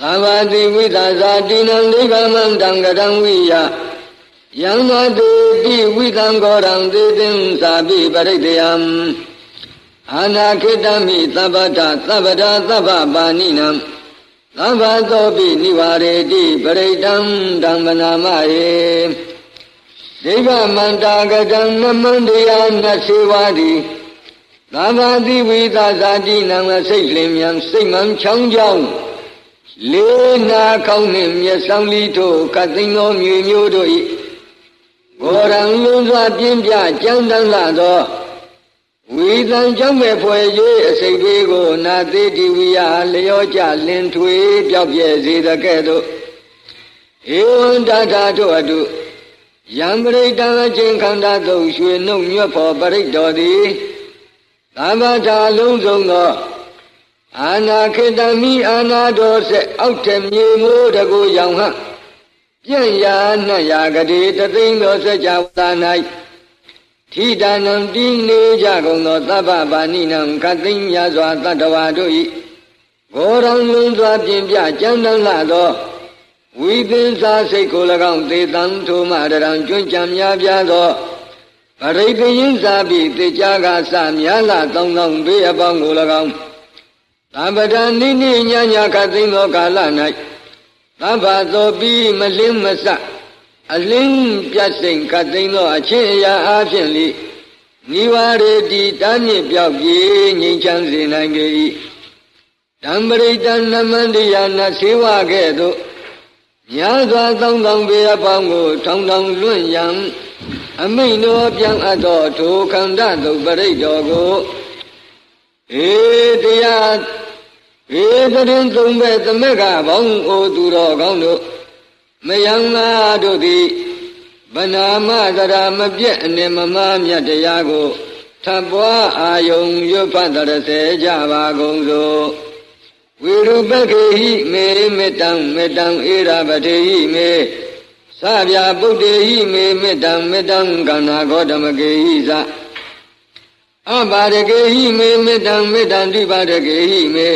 သာဝတိဝိသဇာတိနံဒိဗမံတံကတံဝိယယံသတေတိဝိသံကောရံသေသင်္သာပိပရိတယံအာနာခိတမိသဗ္ဗတသဗ္ဗတာသဗ္ဗပါဏိနံသဗ္ဗသောပိနိဝရေတိပရိတံဓမ္မနာမယေဒိဗမန္တာကတံနမန္တယာနစေဝတိသာမတိဝိသဇာတိနံစိတ်လင်မြန်စိတ်မှန်ချောင်းချောင်း လေးနာကောင်းနှင့်မျက်ဆောင်လီတို့ကသိန်းသောမြေမျိုးတို့၏ဘောရံလုံးစွာပြင်းပြကြမ်းတမ်းလာသောဝိသံကြောင့်မဲ့ဖွယ်၍အစိတ်သေးကိုနာသေးတိဝိယလျောကြလင်ထွေပြောက်ပြဲစေတကဲ့သို့ဧဝံတထာတို့အတုယံပရိတံအချင်းခန္ဓာသို့ရွှေနှုတ်ညွတ်ဖို့ပရိတ်တော်သည်သမ္ပထာလုံးစုံသော အာနာခေတမိအာနာတော်ဆက်အောက်ထမြေမိုးတကူရောင်ဟပြန့်ရာနှံ့ရာကတိတသိန်းသောစကြဝဠာ၌ထိတာနံတည်နေကြကုန်သောသဗ္ဗဗာဏိနံကသိန်းများစွာတတ္တဝါတို့၏ဂောရံလုံးစွာပြင်ပြကြမ်းတမ်းလာသောဝိသင်္စာစိတ်ကို၎င်းသေတံထိုမှတရံကျွမ်းကြံများပြားသောပရိသေယင်းစာပိတေကြကစများလာတောင်းတောင်းဘေးအပေါင်းကို၎င်း သဗ္ဗတနိနိညာညာခသိမ်းသောကာလ၌သဗ္ဗသောပြီးမလင်းမစအလင်းပြတ်စိန်ခသိမ်းသောအချင်းအရာအားဖြင့်လေနိဝရေတိတာမြင့်ပြောက်ပြေငြိမ်းချမ်းစေနိုင်ကြ၏ဓမ္မရိတနမန္တိယာနစေဝကဲ့သို့များစွာသောင်းသောင်းပေအပေါင်းကိုထောင်ထောင်လွင့်ရန်အမိန်တော်ပြန်အပ်သောထိုခန္ဓာသုပရိတ်တော်ကိုဧတရား ဧတရင်သုံးပဲသမက်ကဘောင်းအိုသူတော်ကောင်းတို့မယံနာတို့သည်ဗနာမသရာမပြည့်အနေမမမြတ်တရားကိုထပ်ပွားအာယုံရွတ်ဖတ်တရစေကြပါကုန်စို့ဝိရုပခေဟိမေမေတ္တံမေတ္တံဧရာပတိဟိမေသဗျာပုတ္တေဟိမေမေတ္တံမေတ္တံကန္နာဂောတမကေဟိသအပါရကေဟိမေမေတ္တံမေတ္တံဒိပါရကေဟိမေ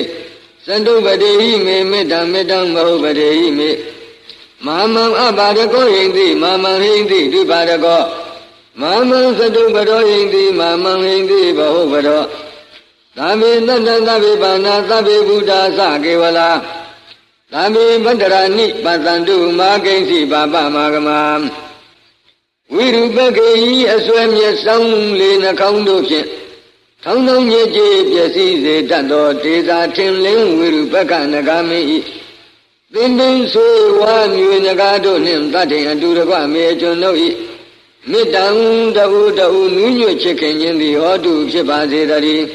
သန္တုပတိဟိမေမေတ္တံမေတ္တံမဟုတ်ပတိဟိမေမာမံအပါရကောဟိန္တိမာမံဟိန္တိဒိပါရကောမာမံသတုပရောဟိန္တိမာမံဟိန္တိဘဟုတ်ပရောသဗ္ဗေတတ္တသဗ္ဗေပါဏသဗ္ဗေဘုဒ္ဓသကေဝလာသဗ္ဗေဗတ္တရာနိပတန္တုမာကိဉ္စီပါပမာဂမဝိရုပကေဤအစွဲမျက်ဆောင်လေးနှကောင်းတို့ဖြင့် ထောင်းထောင်းညစ်ကြေးပျက်စီးစေတတ်သောဒေသာထင်လင်းဝိရုပကနဂမင်းဤသင်္ပင်ဆွေဝါမြေနဂါတို့နှင့်တတ်တဲ့အတူတကွမေကျွန်တို့ဤမေတ္တံတူတူနူးညွတ်ချစ်ခင်ခြင်းသည်ဟောတုဖြစ်ပါစေတည်း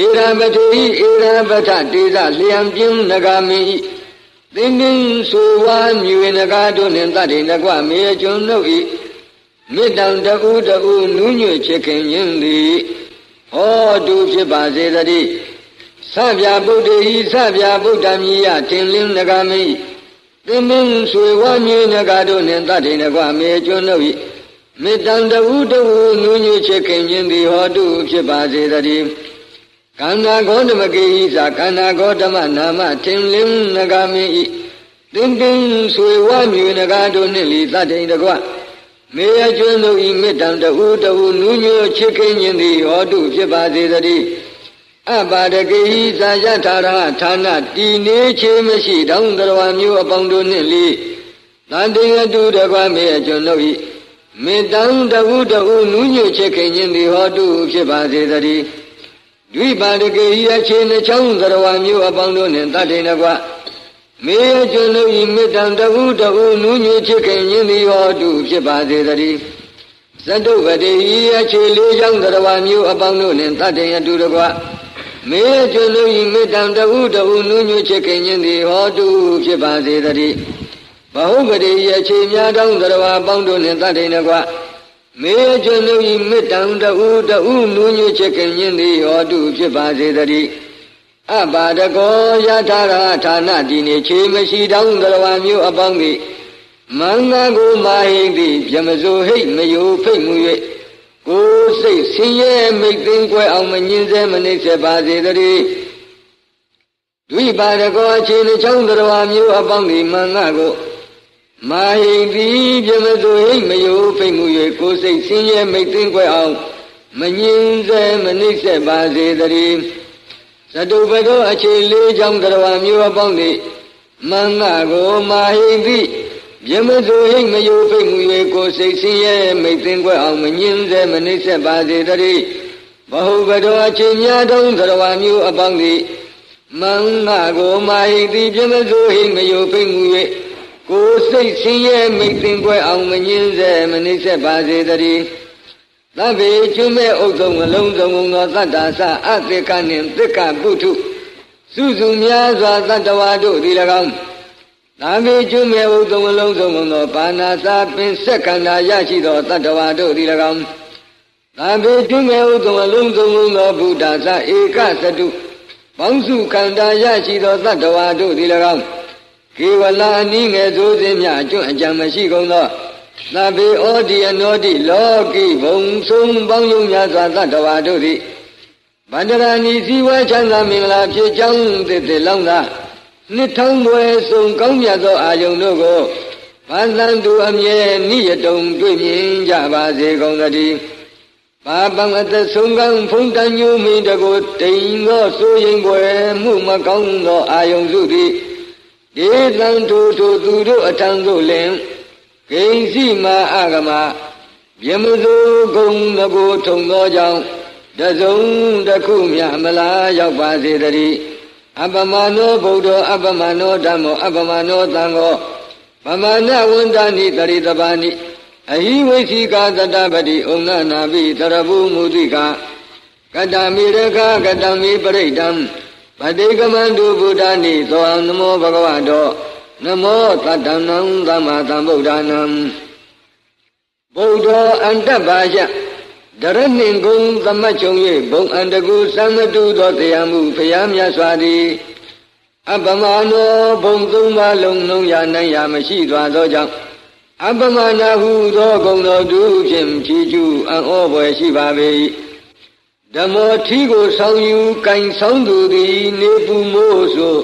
ဧရပတိဧရပထတေဇလျံပြင်းနဂမင်းဤသင်္ပင်ဆွေဝါမြေနဂါတို့နှင့်တတ်တဲ့တကွမေကျွန်တို့ဤမေတ္တံတူတူနူးညွတ်ချစ်ခင်ခြင်းသည် ဟောတုဖြစ်ပါစေတည်းသဗျာဗုဒ္ဓဟိသဗျာဗုဒ္ဓမြည်ယထင်လင်းနဂမိသင်္မင်းဆွေဝါမြေနဂတို့နှင့်တတ်ထိန်ကွာမေကျွန်းတို့၏မေတ္တံတဝုတဝုနူးညွတ်ချစ်ခင်ခြင်းသည်ဟောတုဖြစ်ပါစေတည်းကန္နာဂေါတမကေဟိသာကန္နာဂေါတမနာမထင်လင်းနဂမိ၏သင်္ကင်းဆွေဝါမြေနဂတို့နှင့်လီတတ်ထိန်ကွာ မေယကျွန်းတို့ဤမေတ္တံတဝုတဝုနူးညွတ်ချစ်ခင်ခြင်းသည်ဟောတုဖြစ်ပါစေတည်းအပါဒကေဟိသာယထာရဌာနတည်နေချေမရှိတောင်းတော်မျိုးအပေါင်းတို့နှင့်လေတန်တေအတုတကွမေအကျွန်ုပ်ဤမေတ္တံတဝုတဝုနူးညွတ်ချစ်ခင်ခြင်းသည်ဟောတုဖြစ်ပါစေတည်းဒွိပါဒကေဟိအချေနှချောင်းတော်မျိုးအပေါင်းတို့နှင့်တတ်တယ်ကွ မေအကျွန်ုပ်ဤမေတ္တံတဝုတဝုနူးညွတ်ချစ်ခင်ခြင်းသည်ဟောတုဖြစ်ပါစေတည်းသတ္တုပတိဤအခြေလေးချောင်းတော်မျိုးအပေါင်းတို့နှင့်တတ်တယ်အတူတကွမေကျွလူဤမေတ္တံတဟုတဟုနုညွချစ်ခင်ခြင်းသည်ဟောတုဖြစ်ပါစေတည်းဘဟုပတိယခြေများတောင်းသရဝပေါင်းတို့နှင့်တတ်တယ်ကွာမေကျွလူဤမေတ္တံတဟုတဟုနုညွချစ်ခင်ခြင်းသည်ဟောတုဖြစ်ပါစေတည်း အပါဒကောယထာရဌာနဒီနေခြေမရှိတောင်းသရဝမျိုးအပေါင်းသည်မင်္ဂကိုမာဟိတိပြမစိုးဟိတ်မယိုဖိတ်မှု၍ကိုယ်စိတ်ဆင်းရဲမိတ်သိမ်းကွယ်အောင်မငြင်းစေမနှိမ့်ဆက်ပါစေတည်းဒုိပါရကောအခြေနှချောင်းတော်မျိုးအပေါင်းဒီမင်္ဂကိုမာဟိတိပြမသူဟိမယိုဖိတ်မှု၍ကိုယ်စိတ်ဆင်းရဲမိတ်သိမ့်ွယ်အောင်မငြင်းစေမနှိမ့်ဆက်ပါစေတည်း သတုပတောအခြေလေးချောင်းတော်မျိုးအပေါင်းဒီမင်္ဂကိုမာဟိတိပြမသူဟိမယိုဖိတ်မှု၍ကိုယ်စိတ်ဆင်းရဲမိတ်သိမ့်ွယ်အောင်မငြင်းစေမနှိမ့်ဆက်ပါစေတည်းဘဟုပတောအခြေများတုံးတော်မျိုးအပေါင်းဒီမင်္ဂကိုမာဟိတိပြမသူဟိမယိုဖိတ်မှု၍ကိုယ်စိတ်ဆင်းရဲမိတ်တင်ပွဲအောင်မငင်းစေမနှိမ့်ဆက်ပါစေတည်း သဗ္ဗေကျွမဲ့ဥဒ္ဓံအလုံးစုံသောသတ္တာသအတေကနှင့်သက္ကပုထုစုစုများစွာသတ္တဝါတို့သည်၎င်းသာမေကျွမဲ့ဥဒ္ဓံအလုံးစုံသောဘာနာသာပင်စက္ကန္တာရရှိသောသတ္တဝါတို့သည်၎င်းသာမေကျွမဲ့ဥဒ္ဓံအလုံးစုံသောဘုဒ္ဓသာဧကသတုပေါင်းစုခန္ဓာရရှိသောသတ္တဝါတို့သည်၎င်းကေဝလာအနည်းငယ်သိုးစင်းမြအကျွတ်အကြံမရှိကုန်သော သဗ္ဗေဩဒီအနောတိလောကိဘုံဆုံးပေါင်းယုံများစွာသတ္တဝါတို့သည်ဗန္ဒရာဏီစည်းဝဲချမ်းသာမင်္ဂလာဖြစ်ကြောင်းသစ်သစ်လောင်းသာနှစ်ထောင်ွယ်ဆုံးကောင်းမြတ်သောအာယုန်တို့ကိုဘာသံသူအမြဲနိယတုံတွေ့မြင်ကြပါစေကုန်သတည်းပါပံအသက်ဆုံးကံဖုန်တန်ညူမိတကိုတိမ်သောစိုးရင်ွယ်မှုမကောင်းသောအာယုန်စုသည်ဒေသံထိုထိုသူတို့အထံသို့လင် ဂိဉ္စီမာအဂမပြမစုဂုံငကိုထုံသောကြောင့်တစုံတစ်ခုမြမလားရောက်ပါစေတည်းအပမနောဗုဒ္ဓအပမနောဓမ္မောအပမနောသံဃောပမနဝန္တနိတရိတပါနိအဟိဝိသိကာတတပတိဩငနာပိတရဘူးမူတိကကတမိရခကတမိပရိဒံပတိကမန္တုဗုဒ္ဓနိသောနမောဘဂဝတော နမောတတနံသမ္မာသမ္ဗုဒ္ဓနံဗုဒ္ဓအန္တပါယဒရနှင်ကုံသမတ်ချုံ၍ဘုံအန္တကုသမတုသောတရားမှုဖျားမြတ်စွာသည်အပမနောဘုံသုံးပါးလုံးလုံးရနိုင်ရမရှိသွားသောကြောင့်အပမနာဟုသောဂုံတော်သူဖြင့်ဖြီးကျူးအံ့ဩဖွယ်ရှိပါပေ၏ဓမ္မောထီကိုဆောင်ယူကင်ဆောင်သူသည် နေပူမိုးဆို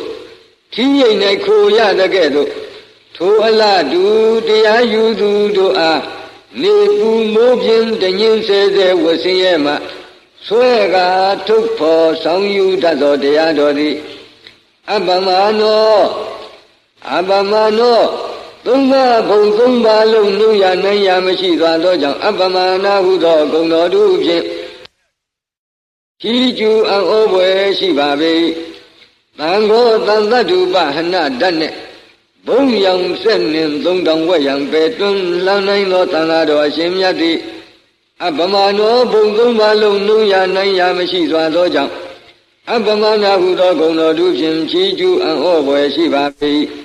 ထီရိတ်၌ခိုရတဲ့ကဲ့သို့ထိုအလားတူတရားယူသူတို့အားနေပူမိုးဖြင့်တညင်းဆဲဆဲဝဆင်းရဲမှဆွဲကာထုတ်ဖော်ဆောင်ယူတတ်သောတရားတော်သည်အပ္ပမနောအပ္ပမနောသုံးပါးဘုံသုံးပါးလုံးနှုတ်ရနိုင်ရမရှိသွားသောကြောင့်အပ္ပမနာဟုသောဂုဏ်တော်တို့ဖြင့်ကြည်ကျူအံ့ဩဖွယ်ရှိပါပေ။ တန်ခောတန်တတုပဟနတတ်နဲ့ဘုံရောင်ဆက်နှင်သုံးတောင်ဝက်ရံပဲတွန်းလန်းနိုင်သောတန်ဃာတော်အရှင်မြတ်သည်အပမနောဘုံသုံးပါလုံးနှုံရနိုင်ရမရှိစွာသောကြောင့်အပမနာဟုသောဂုဏ်တော်သူဖြင့်ချီးကျူးအံ့ဩဖွယ်ရှိပါပေ။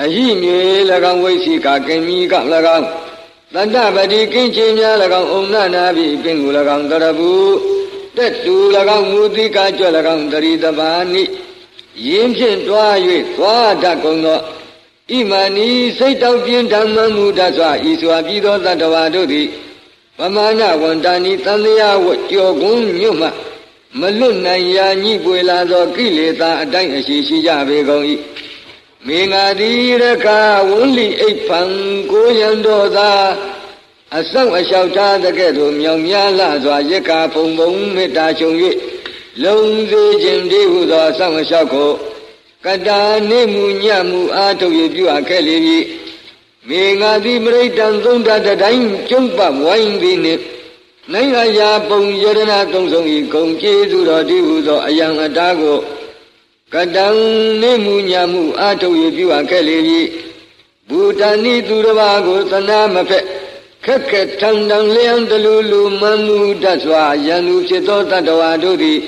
အဟိမြေ၎င်းဝိသိကကင်မီက၎င်းတတ္တပတိကင်းချင်းများ၎င်းအုံနာနာပိပင်ကို၎င်းတရဘူးတက်တူ၎င်းမူတိကကြွ၎င်းတရိတပါနိ ယင်းဖြင့်တွား၍သွားတတ်ကုန်သောဣမနီစိတ်တောက်ပြင်းဓမ္မမူတတ်စွာဤစွာပြီးသောတတ္တဝါတို့သည်ပမာဏဝန္တာနိတန်တရားဝကြော်ကွန်းညွတ်မှမလွတ်နိုင်ရာညှိပွေလာသောကိလေသာအတိုင်းအရှိရှိကြပေကုန်၏မေငါတိရခဝုန်လီအိတ်ဖံကိုရန်တော်သာအဆောက်အလျှောက်ထားတဲ့ကဲ့သို့မြောင်များလှစွာရက္ခဖုံဖုံမေတ္တာချုံ၍ လုံစေခြင်းတည်းဟုသောအဆောက်အလျှောက်ကိုကတာနေမှုညမှုအားထုတ်၍ပြုအပ်ခဲ့လေပြီမေငါသည်ပရိဒံသုံးတတတိုင်းကျုံ့ပတ်ဝိုင်းသည်နှင့်နိုင်ငံရာပုံယရဏသုံးဆုံး၏ဂုံကျေးဇူးတော်တည်းဟုသောအယံအတားကိုကတံနေမှုညမှုအားထုတ်၍ပြုအပ်ခဲ့လေပြီဘူတန်ဤသူတစ်ပါးကိုသနာမဖက်ခက်ခက်ထန်ထန်လျံတလူလူမမှုတတ်စွာယန္တုဖြစ်သောတတ္တဝါတို့သည်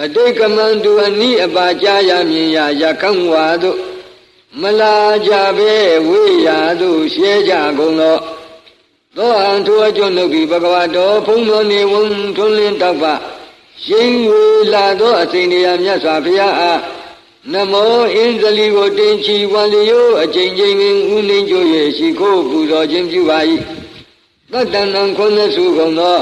ပဋိကမန္တုအနိအပါကြာရမြင်ရာရကံဝါတို့မလာကြပဲဝေရာတို့ရှဲကြကုန်သောသောအံထိုအကျွန်းတို့သည်ဘဂဝါတော်ဖုံးတော်နေဝံထွန်းလင်းတောက်ပါရှိန်ဝေလာသောအစဉ်တရားမြတ်စွာဘုရားအားနမောအင်းဇလီကိုတင်ချီဝန်လျိုအကျဉ်းချင်းဥနှင်းကြွ၍ရှိခိုးပူဇော်ခြင်းပြုပါ၏တတ္တနံခုနှစ်စုကုန်သော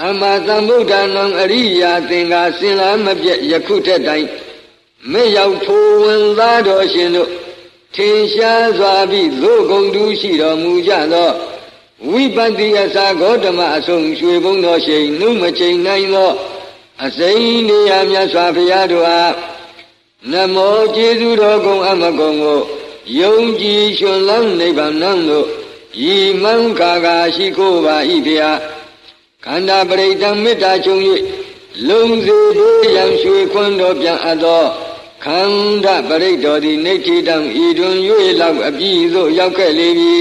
သမ္မာသမ္ဗုဒ္ဓနံအရိယာသင်္ဃာစင်လာမပြည့်ယခုထက်တိုင်မေရောက်ထိုးဝင်သားတော်ရှင်တို့ထင်ရှားစွာပြီးသို့ကုန်တူးရှိတော်မူကြသောဝိပတ္တိအစာဂေါတမအဆုံးရွှေဘုံတော်ရှိန်နှုမချိန်နိုင်သောအစိမ့်နေရမြတ်စွာဘုရားတို့အားနမောကျေးဇူးတော်ကုံအမကုံကိုယုံကြည်ရှင်လန်းနိဗ္ဗာန်တို့ဤမံခါကာရှိကိုပါဤဖျား ခန္ဓာပရိတံမေတ္တာချုပ်၍လုံစေတို့ရန်ရွှေခွန်းတော်ပြန်အပ်သောခန္ဓာပရိတော်သည်နေတိတံဤတွင်၍လောက်အပြည့်သို့ရောက်ခဲ့လေပြီ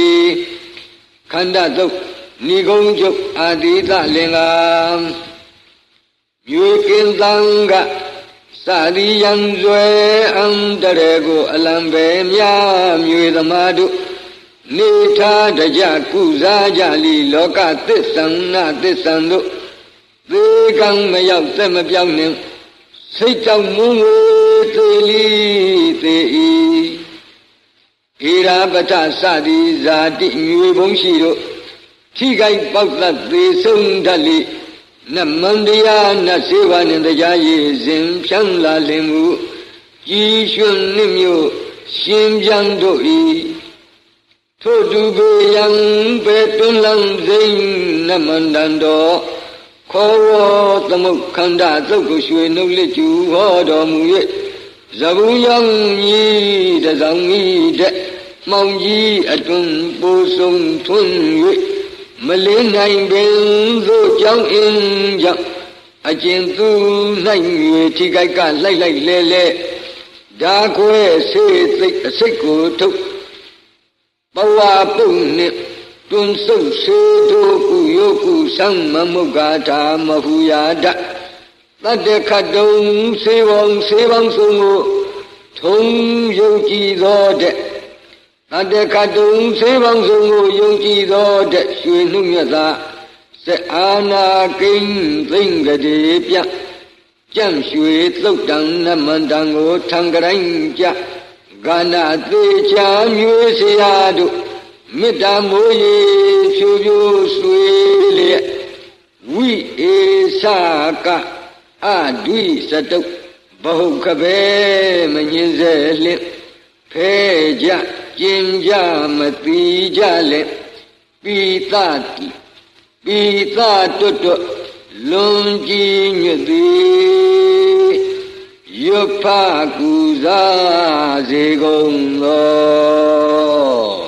ခန္ဓာသုတ်ဏိကုံချုပ်အာတိတလင်္ကာမြေကင်တံကသတိယံဇွဲအံတရေကိုအလံပဲမြမြေသမားတို့ နေထားတကြကုစားကြလီလောကသစ္ဆံနာသစ္ဆံတို့သေကံမရောက်သက်မပြောင်းနှင့်စိတ်ကြောင့်မူငွေသေးလီသေးဤဣရာပထစသည်ဇာတိမြေဘုံရှိတို့ထိခိုက်ပေါက်သက်သေးဆုံးတတ်လိနမန္တရားနတ်စေဝနှင့်တရားရည်စဉ်ဖြန်းလာလင်မူကြည်ရွှင်နှင့်မြို့ရှင်ပြန်တို့ဤ ထို့သူပေယံပေတွန်းလန်းစိန်နမန္တန်တော်ခောဝသမုတ်ခန္ဓာသုတ်ကိုရွှေနှုတ်လက်ကျူဟောတော်မူ၍ဇဗုယံကြီးတဆောင်ကြီးတဲ့မောင်ကြီးအတွင်ပိုးဆုံးထွန်း၍မလင်းနိုင်ပင်သို့ကြောင်းအင်းကြောင့်အကျဉ်သူနိုင်၍ထိခိုက်ကလိုက်လိုက်လဲလဲဓာခွဲစေသိအစိတ်ကိုထုတ် ဘဝပုံနှင့်တွန်ဆုပ်စေတို့ကုယောကုသံမမုဂ္ဂါထာမဟုယာဒတတ္တခတုံစေဝံစေဝံဆုံးကိုထုံယုံကြည်သောတဲ့တတ္တခတုံစေဝံဆုံးကိုယုံကြည်သောတဲ့ရွှေနှုမြတ်သာစအာနာကိဉ္သိင်္ဂတိပြကြံ့ရွှေသုတ်တံနမန္တံကိုထံကြိုင်းကြ ဂာနာသေးချာမျိုးစရာတို့မေတ္တာမိုးရေဖြူဖြူဆွေလျက်ဝိဧသကအဒွိစတုဘဟုခပဲမငင်းစေလျက်ဖဲကြကျင်ကြမတိကြလက်ပိသတိပိသတွတ်တွတ်လွန်ကြည်ညွတ်သည် ရွတ်ဖကူစားစေကုန်သော